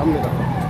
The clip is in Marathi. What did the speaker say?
감사합니다.